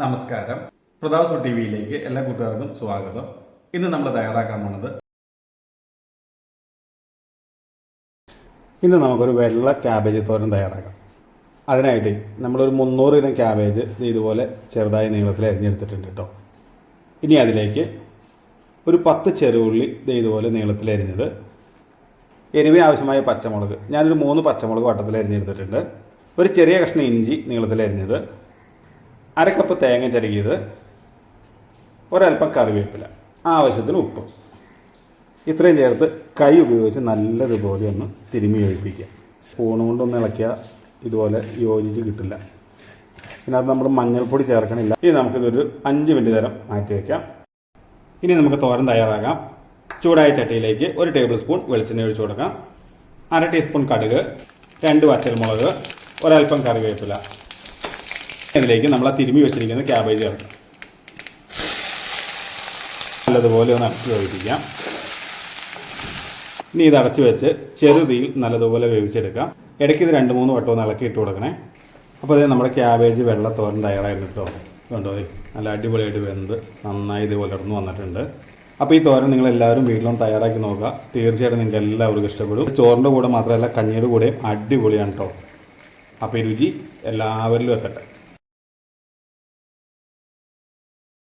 നമസ്കാരം. പ്രതാപസു ടി വിയിലേക്ക് എല്ലാ കൂട്ടുകാർക്കും സ്വാഗതം. ഇന്ന് നമ്മൾ തയ്യാറാക്കാൻ പോണത് ഇന്ന് നമുക്കൊരു വെള്ള ക്യാബേജ് തോരൻ തയ്യാറാക്കാം. അതിനായിട്ട് നമ്മളൊരു മുന്നൂറ് ഇനം ക്യാബേജ് ഇതുപോലെ ചെറുതായി നീളത്തിൽ അരിഞ്ഞെടുത്തിട്ടുണ്ട് കേട്ടോ ഇനി അതിലേക്ക് ഒരു പത്ത് ചെറുള്ളി ഇതുപോലെ നീളത്തിൽ അരിഞ്ഞത്. എരിവിന് ആവശ്യമായ പച്ചമുളക്. ഞാനൊരു മൂന്ന് പച്ചമുളക് വട്ടത്തിൽ അരിഞ്ഞെടുത്തിട്ടുണ്ട്. ഒരു ചെറിയ കഷ്ണം ഇഞ്ചി നീളത്തിൽ അരിഞ്ഞത്. അര കപ്പ് തേങ്ങ ചിരകിയത് ഒരൽപ്പം കറിവേപ്പില ആവശ്യത്തിന് ഉപ്പ്. ഇത്രയും ചേർത്ത് കൈ ഉപയോഗിച്ച് നല്ലതുപോലെ ഒന്ന് തിരുമി ഒഴിപ്പിക്കുക സ്പൂൺ കൊണ്ടൊന്ന് ഇളക്കിയാൽ ഇതുപോലെ യോജിച്ച് കിട്ടില്ല. ഇതിനകത്ത് നമ്മൾ മഞ്ഞൾപ്പൊടി ചേർക്കണില്ല. ഇനി നമുക്കിതൊരു അഞ്ച് മിനിറ്റ് നേരം മാറ്റി വയ്ക്കാം ഇനി നമുക്ക് തോരൻ തയ്യാറാക്കാം ചൂടായ ചട്ടിയിലേക്ക് ഒരു ടേബിൾ സ്പൂൺ വെളിച്ചെണ്ണ ഒഴിച്ചു കൊടുക്കാം. അര ടീസ്പൂൺ കടുക് രണ്ട് വറ്റൽമുളക് ഒരൽപ്പം കറിവേപ്പില. ഇതിലേക്ക് നമ്മൾ ആ തിരുമ്മി വെച്ചിരിക്കുന്ന ക്യാബേജ് ചേർക്കാം നല്ലതുപോലെ ഒന്ന് അടച്ച് വേവിപ്പിക്കാം ഇനി ഇത് അടച്ച് വെച്ച് ചെറുതീയിൽ നല്ലതുപോലെ വേവിച്ചെടുക്കാം. ഇടയ്ക്ക് ഇത് രണ്ട് മൂന്ന് വട്ടം ഇളക്കി ഇട്ട് കൊടുക്കണേ. അപ്പോൾ ഇത് നമ്മുടെ ക്യാബേജ് വെള്ളത്തോരൻ തയ്യാറായിരുന്നു കേട്ടോ. കണ്ടോ നല്ല അടിപൊളിയായിട്ട് വെന്ത് നന്നായി ഇത് പുലർന്നു വന്നിട്ടുണ്ട്. അപ്പോൾ ഈ തോരൻ നിങ്ങൾ എല്ലാവരും വീട്ടിലൊന്ന് തയ്യാറാക്കി നോക്കുക. തീർച്ചയായിട്ടും നിങ്ങൾക്ക് എല്ലാവർക്കും ഇഷ്ടപ്പെടും. ചോറിന്റെ കൂടെ മാത്രമല്ല കഞ്ഞിയുടെ കൂടെയും അടിപൊളിയാണ് കേട്ടോ. അപ്പോൾ രുചി എല്ലാവരിലും എത്തട്ടെ.